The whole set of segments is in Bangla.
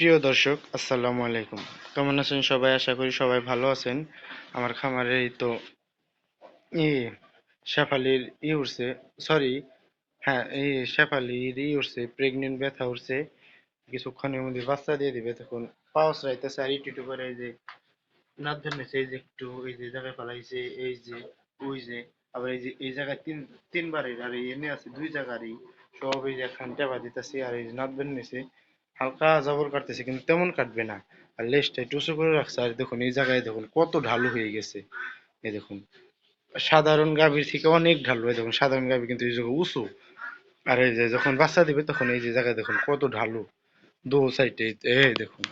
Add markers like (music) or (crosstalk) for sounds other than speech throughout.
প্রিয় দর্শক, আসসালামু আলাইকুম। কেমন আছেন সবাই? আশা করি সবাই ভালো আছেন। আমার খামারে তো ই শেফালির ই উঠছে সরি হ্যাঁ এই শেফালির ই উঠছে প্রেগনেন্ট ব্যথা উঠছে কিছুক্ষণের মধ্যে বাচ্চা দিয়ে দিবে, তখন পাওস রাইতেছে আর একটু করে এই যে ধরেছে এই যে একটু, এই যে জায়গায় ফেলাইছে, এই যে, ওই যে, আবার এই যে, এই জায়গায় তিন, তিনবারের আর এনে আছে, দুই জায়গারই সব এই যে একখান টেপা দিতেছে আর এই যে নাক নিছে হালকা জবর কাটতেছে, কিন্তু তেমন কাটবে না। আর লেজটা একটু উঁচু করে রাখছে, আর দেখুন, এই জায়গায় দেখুন, কত ঢালু হয়ে গেছে। এই দেখুন, সাধারণ গাভীর থেকে অনেক ঢালু, এই দেখুন, সাধারণ গাভী কিন্তু এই জায়গায় উঁচু। আর এই যে যখন বাচ্চা দিবে, তখন এই যে জায়গায় দেখুন, কত ঢালু। দু সাইডে, এই দেখুন,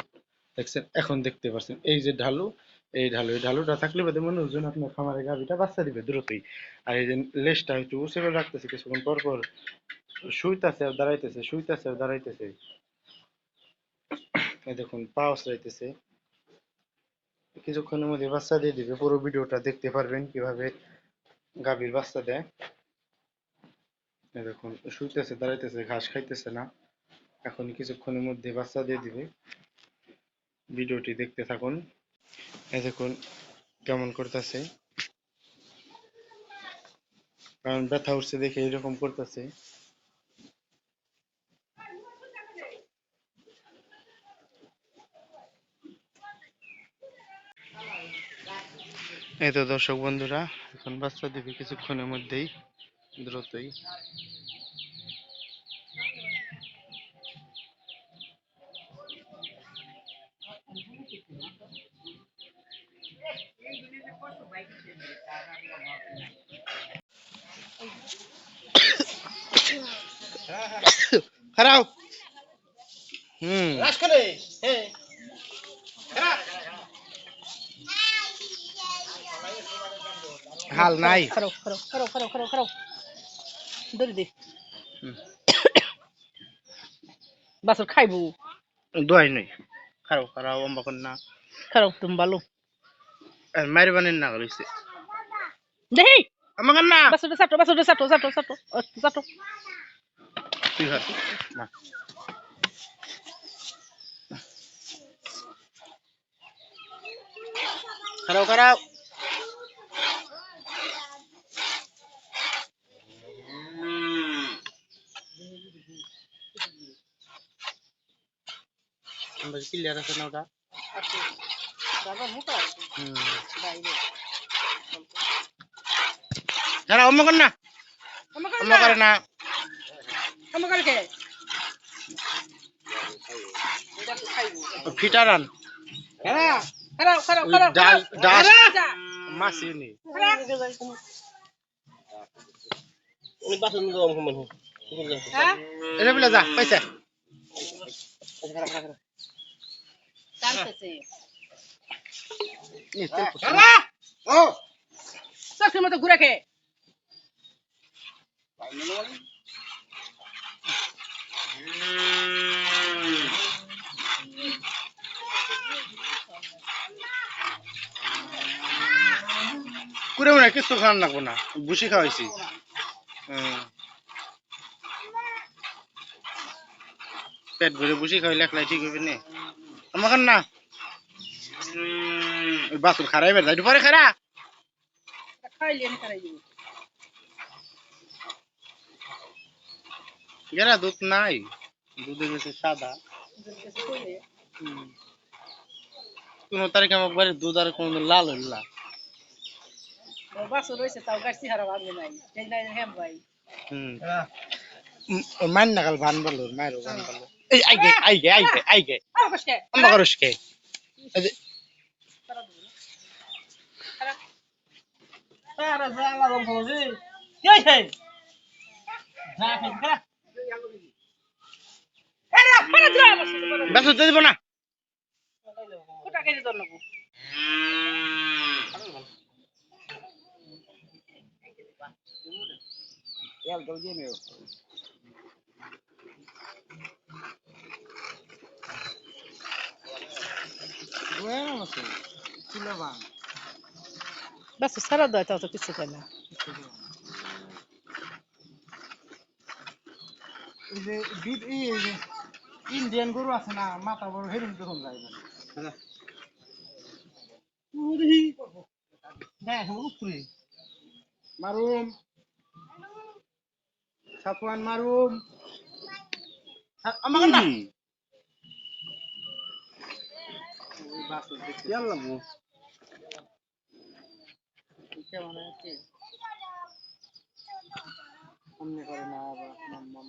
দেখছেন? এখন দেখতে পাচ্ছেন, এই যে ঢালু, এই ঢালু, এই ঢালুটা থাকলে বাদে মনে হচ্ছে আপনার খামারে গাভীটা বাচ্চা দিবে দ্রুতই। আর এই যে লেজটা একটু উঁচু করে রাখতেছে, কিছুক্ষণ পর পর শুইতাছে আর দাঁড়াইতেছে, শুইতাছে আর দাঁড়াইতেছে। দেখুন পাওস রাইতেছে কিছুক্ষণের মধ্যে বাচ্চা দিয়ে দিবে, পুরো ভিডিওটা দেখতে পারবেন কীভাবে গাভীর বাচ্চা দেয়। দেখুন, শুইতেছে, দাঁড়াইতেছে, ঘাস খাইতেছে না। এখন কিছুক্ষণের মধ্যে বাচ্চা দিয়ে দিবে। ভিডিওটি দেখতে থাকুন। এই দেখুন, কেমন করতেছে। কারণ ব্যথা উঠছে দেখে এরকম করতেছে। এই তো দর্শক বন্ধুরা এখন বাচ্চা দিবে কিছুক্ষণের মধ্যেই দ্রুতই (coughs) খারাপ। হুম রাজখানে হ্যাঁ হাল নাই। ধরে দে। বাসর খাইবো। দোয়াই নই। খারাপ খারাপ অম্বা না খারো তুমি ভালো। মায়ের বানের না গেছে দেখি আমাকে না বাসরটা চাটো বাসরটা চাটো চাটো চাটো ও, চাটো তুই হাত না খারাপ খারাপ ক্লিয়ার আছে না ওটা? যারা অন্য কর না অন্য করে না। আমার কালকে? এটা তো খাইবো খারাপ খারাপ খারাপ ওই খারাপ ডাল- ডাল- খারাপ মাসি নি উনি বাসন গরম কমান হ্যাঁ? এটা বলে যা পয়সা। টানতেছে নি, তেল পড়ছে। ও! সবসময় মতো ঘুরে খেয়ে কুড়ে মনে কিছু খাওয়ান লাগবো না। বুসি খাওয়াইছি। পেট ভরে বুসি খাওয়াইলে একলাই ঠিক হইবে নে? আমাকে না বাসুর খারাই বের যাই পরে খারা গেরা দুধ নাই। দুধে গেছে সাদা। কোন তারিখে আমার বাড়ির দুধ আর কোন লাল হইল না। বাসু রয়েছে তাও গাছ হারা ভাঙবে নাই হেম ভাই হুম মান না কাল ভান বলো মায়েরও ভান বলো এই আই গে আই গে আই গে আই গে আর কষ্ট আমরা করস কে এই যে তারা জালা গরম কমান রে কে হে যা হে খারাপ খারাপ খারাপ দিও আমার সাথে বলো বেশ হতে দিব না কোটা সারা দেয় তাও তো কিছু খায় না এই যে বিট এই ইন্ডিয়ান গরু আছে না মাথা বড় হেরুম যখন যায় না দেখ উপরে মারুম সাফওয়ান মারুম আমাকে না ওই বাছুর দেখতে ইয়াল্লা কেমন আছে অমনি করে না আবার মাম্মাম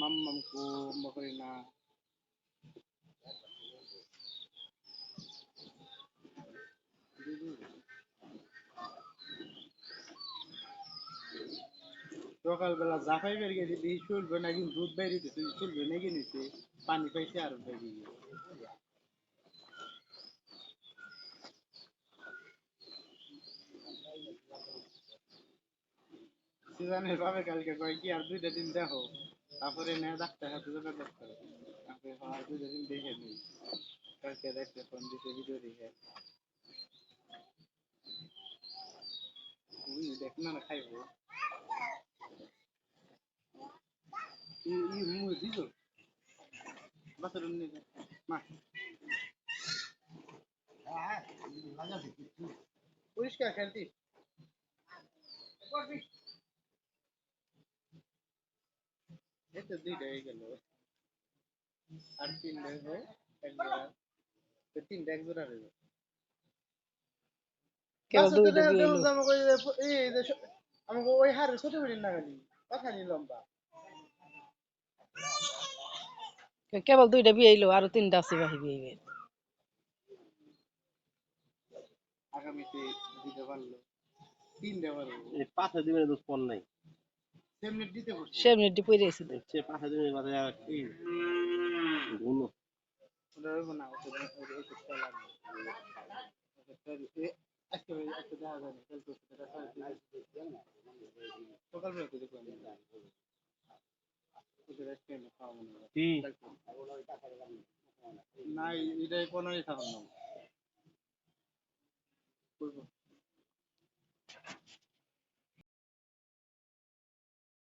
মাম্মাম কো অম্বা করে না সকালবেলা জাফাই বের গেছি দেখি চলবে না, কিন্তু দুধ বাইরে দিতে চলবে না কি নিছে, পানি পাইছে আর বাইরে সিজনের ভাবে কালকে কয় কি, আর দুইটা দিন দেখো। তারপরে নে ডাক্তার হাতে করতে হবে তারপরে আর দুইটা দিন দেখে নিই। কালকে দেখতে ফোন দিতে ভিডিও দেখে। দেখ না, খাইবো ই ই মুই দিছো বাসার নিয়ে যা মা পরিষ্কার খেলতি এই তো দুইটা হয়ে গেল আর তিনটা হইব এক জোড়া তিনটা এক জোড়া কেবল দুইটা আমাকে ওই হারে ছোট বেরিয়ে না খালি কথা নি লম্বা। কেবল দুইটা বিয়ে এলো আরও তিনটা আছে বাহি বিয়ে আগামীতে দিতে পারল। তিনটা এই পাঁচটা দিনের দোষ পর নাই। সেমনি দিতে পারছি। সে মিনিট পরে আছে সে পাঁচটা দিনের মাথায় আর কি? গুলো ওটা হইব না ওটা ওটা ওটা লাগবে ওটা আজকে দেখা যায় না। কালকে সকালবেলা তো দেখলাম। ওটা আজকে না এটাই কোনো থাকুন না করব